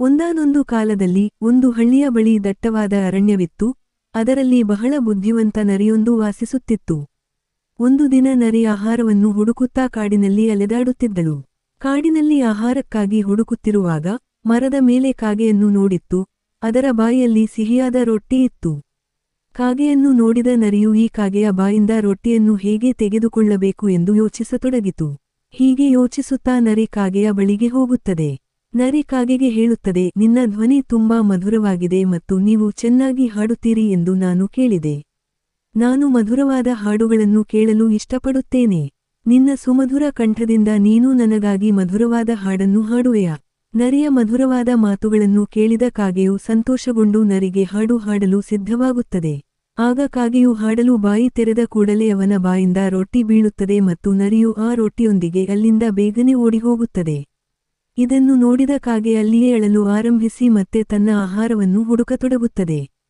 ಒಂದಾನೊಂದು ಕಾಲದಲ್ಲಿ ಒಂದು ಹಳ್ಳಿಯ ಬಳಿ ದಟ್ಟವಾದ ಅರಣ್ಯವಿತ್ತು, ಅದರಲ್ಲಿ ಬಹಳ ಬುದ್ಧಿವಂತ ನರಿಯೊಂದು ವಾಸಿಸುತ್ತಿತ್ತು. ಒಂದು ದಿನ ನರಿ ಆಹಾರವನ್ನು ಹುಡುಕುತ್ತಾ ಕಾಡಿನಲ್ಲಿ ಅಲೆದಾಡುತ್ತಿದ್ದಳು. ಕಾಡಿನಲ್ಲಿ ಆಹಾರಕ್ಕಾಗಿ ಹುಡುಕುತ್ತಿರುವಾಗ ಮರದ ಮೇಲೆ ಕಾಗೆಯನ್ನು ನೋಡಿತ್ತು, ಅದರ ಬಾಯಲ್ಲಿ ಸಿಹಿಯಾದ ರೊಟ್ಟಿ ಇತ್ತು. ಕಾಗೆಯನ್ನು ನೋಡಿದ ನರಿಯು ಈ ಕಾಗೆಯ ಬಾಯಿಂದ ರೊಟ್ಟಿಯನ್ನು ಹೇಗೆ ತೆಗೆದುಕೊಳ್ಳಬೇಕು ಎಂದು ಯೋಚಿಸತೊಡಗಿತು. ಹೀಗೆ ಯೋಚಿಸುತ್ತಾ ನರಿ ಕಾಗೆಯ ಬಳಿಗೆ ಹೋಗುತ್ತದೆ. ನರಿ ಕಾಗೆಗೆ ಹೇಳುತ್ತದೆ, ನಿನ್ನ ಧ್ವನಿ ತುಂಬಾ ಮಧುರವಾಗಿದೆ ಮತ್ತು ನೀವು ಚೆನ್ನಾಗಿ ಹಾಡುತ್ತೀರಿ ಎಂದು ನಾನು ಕೇಳಿದೆ. ನಾನು ಮಧುರವಾದ ಹಾಡುಗಳನ್ನು ಕೇಳಲು ಇಷ್ಟಪಡುತ್ತೇನೆ. ನಿನ್ನ ಸುಮಧುರ ಕಂಠದಿಂದ ನೀನು ನನಗಾಗಿ ಮಧುರವಾದ ಹಾಡನ್ನು ಹಾಡುವೆಯಾ? ನರಿಯ ಮಧುರವಾದ ಮಾತುಗಳನ್ನು ಕೇಳಿದ ಕಾಗೆಯು ಸಂತೋಷಗೊಂಡು ನರಿಗೆ ಹಾಡು ಹಾಡಲು ಸಿದ್ಧವಾಗುತ್ತದೆ. ಆಗ ಕಾಗೆಯು ಹಾಡಲು ಬಾಯಿ ತೆರೆದ ಕೂಡಲೇ ಅವನ ಬಾಯಿಂದ ರೊಟ್ಟಿ ಬೀಳುತ್ತದೆ ಮತ್ತು ನರಿಯು ಆ ರೊಟ್ಟಿಯೊಂದಿಗೆ ಅಲ್ಲಿಂದ ಬೇಗನೆ ಓಡಿಹೋಗುತ್ತದೆ. ಇದನ್ನು ನೋಡಿದ ಕಾಗೆ ಅಲ್ಲಿಯೇ ಅಳಲು ಆರಂಭಿಸಿ ಮತ್ತೆ ತನ್ನ ಆಹಾರವನ್ನು ಹುಡುಕತೊಡಗುತ್ತದೆ.